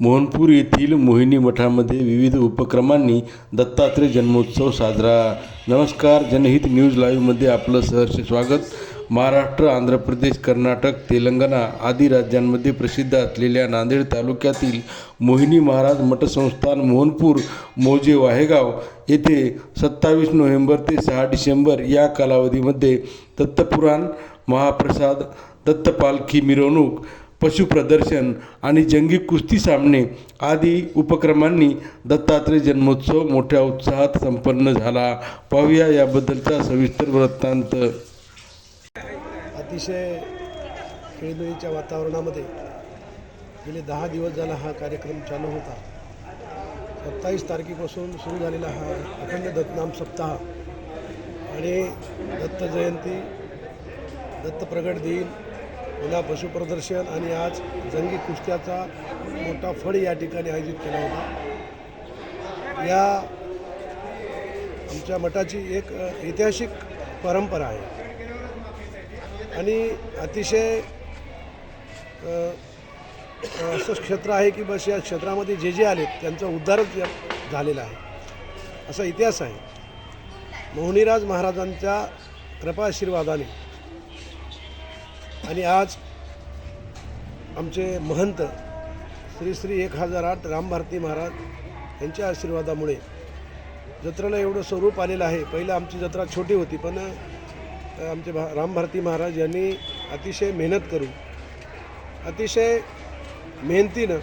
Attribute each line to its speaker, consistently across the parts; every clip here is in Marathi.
Speaker 1: मोहनपूर येथील मोहिनी मठामध्ये विविध उपक्रमांनी दत्तात्रय जन्मोत्सव साजरा. नमस्कार जनहित न्यूज लाईव्हमध्ये आपलं सहर्ष स्वागत. महाराष्ट्र आंध्र प्रदेश कर्नाटक तेलंगणा आदी राज्यांमध्ये प्रसिद्ध असलेल्या नांदेड तालुक्यातील मोहिनी महाराज मठसंस्थान मोहनपूर मोजे वाहेगाव येथे सत्तावीस नोव्हेंबर ते सहा डिसेंबर या कालावधीमध्ये दत्तपुराण महाप्रसाद दत्तपालखी मिरवणूक पशुप्रदर्शन आणि जंगी कुस्ती सामने आदी उपक्रमांनी दत्तात्रय जन्मोत्सव मोठ्या उत्साहात संपन्न झाला. पाहूया याबद्दलचा सविस्तर वृत्तांत.
Speaker 2: अतिशय खेळीमेळीच्या वातावरणामध्ये गेले दहा दिवस झाला हा कार्यक्रम चालू होता. सत्तावीस तारखेपासून सुरू झालेला हा अखंड दत्तनाम सप्ताह आणि दत्त जयंती दत्त प्रगट दिन पुन्हा पशुप्रदर्शन आणि आज जंगी कुस्त्याचा मोठा फळ या ठिकाणी आयोजित केला होता. या आमच्या मठाची एक ऐतिहासिक परंपरा आहे. आणि अतिशय असं क्षेत्र आहे की बस या क्षेत्रामध्ये जे जे आले त्यांचा उद्धारच झालेला आहे. असा इतिहास आहे. मोहनीराज महाराजांच्या कृपाआशीर्वादाने आणि आज आमचे महंत श्री श्री एक हजार आठ रामभारती महाराज यांच्या आशीर्वादामुळे जत्रेला एवढं स्वरूप आलेलं आहे. पहिलं आमची जत्रा छोटी होती पण आमचे भा रामभारती महाराज यांनी अतिशय मेहनत करून अतिशय मेहनतीनं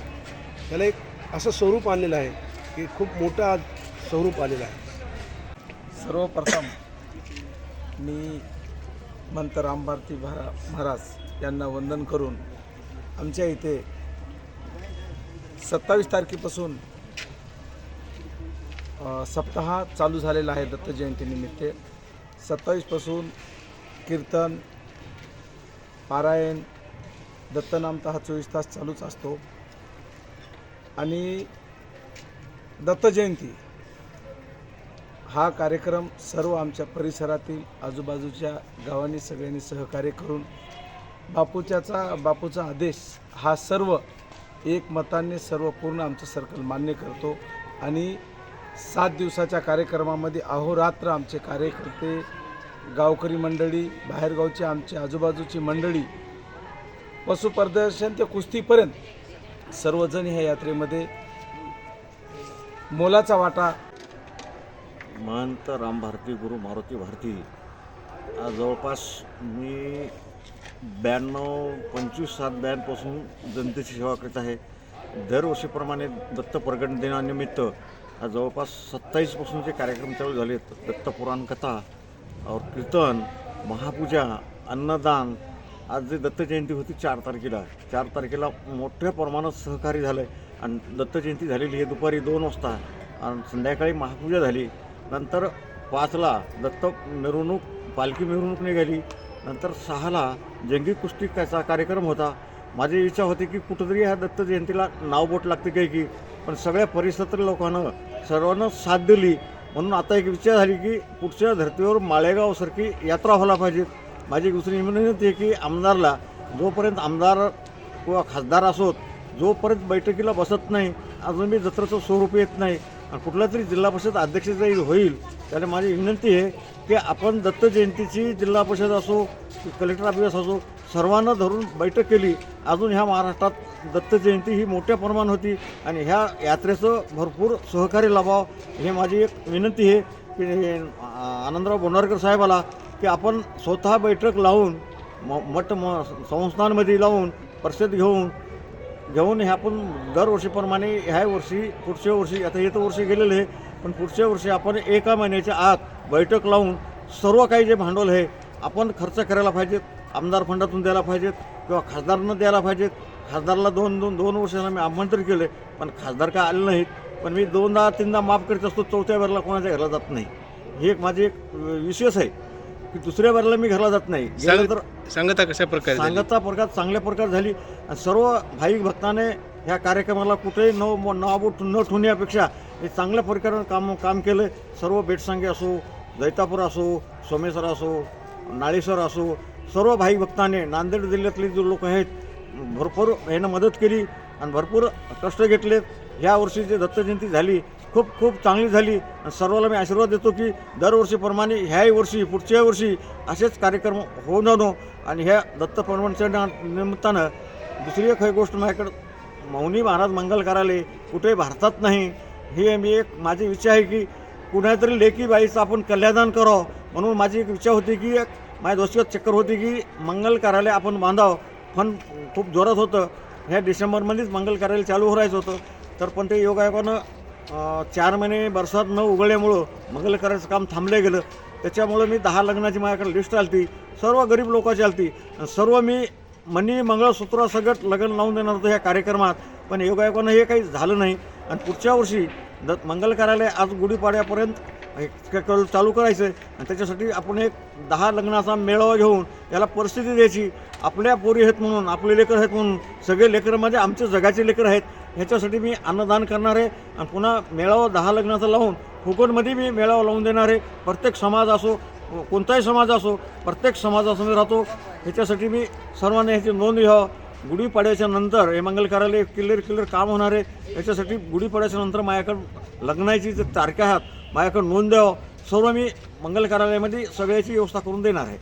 Speaker 2: त्याला एक असं स्वरूप आणलेलं आहे की खूप मोठं आज स्वरूप आलेलं आहे.
Speaker 3: सर्वप्रथम मी मंत रामभारती भरा महाराज यांना वंदन करून आमच्या इथे सत्तावीस तारखेपासून सप्ताह चालू झालेला आहे दत्त जयंतीनिमित्त सत्तावीसपासून कीर्तन पारायण दत्तनाम हा चोवीस तास चालूच असतो. आणि दत्त जयंती हा कार्यक्रम सर्व आमच्या परिसरातील आजूबाजूच्या गावांनी सगळ्यांनी सहकार्य करून बापूच्याचा बापूचा आदेश हा सर्व एक मताने सर्व पूर्ण आमचं सर्कल मान्य करतो. आणि सात दिवसाच्या कार्यक्रमामध्ये अहोरात्र आमचे कार्यकर्ते गावकरी मंडळी बाहेरगावची आमची आजूबाजूची मंडळी पशुप्रदर्शन ते कुस्तीपर्यंत सर्वजण ह्या यात्रेमध्ये मोलाचा वाटा
Speaker 4: महंत राम भारती गुरु मारुती भारती. आज जवळपास मी ब्याण्णव पंचवीस सात ब्याण्णवपासून जनतेची सेवा करीत आहे. दरवर्षीप्रमाणे दत्त प्रगट दिनानिमित्त आज जवळपास सत्तावीसपासूनचे कार्यक्रम चालू झाले आहेत कथा और कीर्तन महापूजा अन्नदान आज जे दत्त जयंती होती चार तारखेला चार तारखेला मोठ्या प्रमाणात सहकार्य झालं आहे आणि दत्तजयंती झालेली आहे दुपारी दोन वाजता. आणि संध्याकाळी महापूजा झाली. नंतर पाचला दत्त मिरवणूक पालखी मिरवणूक निघाली. नंतर सहाला जंगी कुस्तीचा कार्यक्रम होता. माझी इच्छा होती की कुठंतरी ह्या दत्त जयंतीला नाव बोट लागते काही की पण सगळ्या परिसरातील लोकांना सर्वांना साथ दिली. म्हणून आता एक विचार झाली की पुढच्या धर्तीवर माळेगावसारखी यात्रा व्हायला पाहिजे. माझी दुसरी विनंती आहे की आमदारला जोपर्यंत आमदार किंवा खासदार असोत जोपर्यंत बैठकीला बसत नाही अजून मी जत्रेचं स्वरूप येत नाही आणि कुठला तरी जिल्हा परिषद अध्यक्ष जरी होईल त्याला माझी विनंती आहे की आपण दत्त जयंतीची जिल्हा परिषद असो कलेक्टर ऑफिस असो सर्वांना धरून बैठक केली. अजून ह्या महाराष्ट्रात दत्त जयंती ही मोठ्या प्रमाणात होती आणि ह्या यात्रेचं भरपूर सहकार्य लाभावं हे माझी एक विनंती आहे. की आनंदराव बोंडारकर साहेबाला की आपण स्वतः बैठक लावून म मठ म संस्थांमध्ये लावून परिषद घेऊन घेऊन हे आपण दरवर्षीप्रमाणे ह्या वर्षी पुढच्या वर्षी आता येतं वर्षी गेलेलं आहे पण पुढच्या वर्षी आपण एका महिन्याच्या आत बैठक लावून सर्व काही जे भांडवल आहे आपण खर्च करायला पाहिजेत आमदार फंडातून द्यायला पाहिजेत किंवा खासदारांना द्यायला पाहिजेत. खासदारला दोन दोन दोन वर्षाला मी आमंत्रित केले पण खासदार काय आले नाहीत. पण मी दोनदा तीनदा माफ करीत असतो चौथ्या वेळेला कोणाच्या घरला जात नाही. ही एक माझी एक विशेष आहे. की दुसऱ्या वेळेला मी घरला जात नाही. तर
Speaker 5: सांगता कशा प्रकारे झाली?
Speaker 4: सांगता प्रकार चांगल्या प्रकारे झाली. आणि सर्व भाविक भक्ताने ह्या कार्यक्रमाला कुठेही न नावबोट न ठेवण्यापेक्षा हे चांगल्या प्रकारे काम काम केलं. सर्व बेटसांगे असो जैतापूर असो सोमेश्वर असो नाळेश्वर असो सर्व भाविक भक्ताने नांदेड जिल्ह्यातले जे लोक आहेत भरपूर ह्यानं मदत केली आणि भरपूर कष्ट घेतलेत. ह्या वर्षी जे दत्त जयंती झाली खूप खूप चांगली झाली. सर्वाला मी आशीर्वाद देतो की दरवर्षीप्रमाणे ह्याही वर्षी पुढच्या वर्षी असेच कार्यक्रम होऊन जाणो आणि ह्या दत्त निमित्तानं दुसरी एक गोष्ट माझ्याकडं मौनी महाराज मंगल कार्यालय कुठे भारतात नाही. हे मी एक माझी इच्छा आहे की कुणातरी लेकी बाईचं आपण कल्याणदान करावं. म्हणून माझी एक इच्छा होती की एक माझ्या दोस्तीत चक्कर होती की मंगल कार्यालय आपण बांधावं. पण खूप जोरात होतं. ह्या डिसेंबरमध्येच मंगल कार्यालय चालू करायचं होतं. तर पण ते योगायोगानं चार महिने बरसात न उघडल्यामुळं मंगल करायचं काम थांबलं गेलं. त्याच्यामुळं मी दहा लग्नाची माझ्याकडे लिस्ट आलती. सर्व गरीब लोकांची आलती. आणि सर्व मी मनी मंगळसूत्रासकट लग्न लावून देणार होतो ह्या कार्यक्रमात. पण योगायोगानं हे काही झालं नाही. आणि पुढच्या वर्षी द मंगल कार्यालय आज गुढीपाड्यापर्यंत चालू करायचं आहे आणि त्याच्यासाठी आपण एक दहा लग्नाचा मेळावा घेऊन याला परिस्थिती द्यायची. आपल्या पोरी आहेत म्हणून आपले लेकर आहेत म्हणून. सगळे लेकरं म्हणजे आमचे जगाचे लेकर आहेत. ह्याच्यासाठी मी अन्नदान करणार आहे. आणि पुन्हा मेळावा दहा लग्नाचा लावून फुकटमध्ये मी मेळावा लावून देणार आहे. प्रत्येक समाज असो कोणताही समाज असो प्रत्येक समाजासमोर राहतो. ह्याच्यासाठी मी सर्वांनी ह्याची नोंद घ्यावं. गुढीपाड्याच्या नंतर हे मंगल कार्यालय क्लिअर क्लिअर काम होणार आहे. याच्यासाठी गुढीपाड्याच्या नंतर माझ्याकडं लग्नाची जे तारखा आहात माझ्याकडं नोंद द्यावं. सर्व मी मंगल कार्यालयामध्ये सगळ्याची व्यवस्था करून देणार आहे.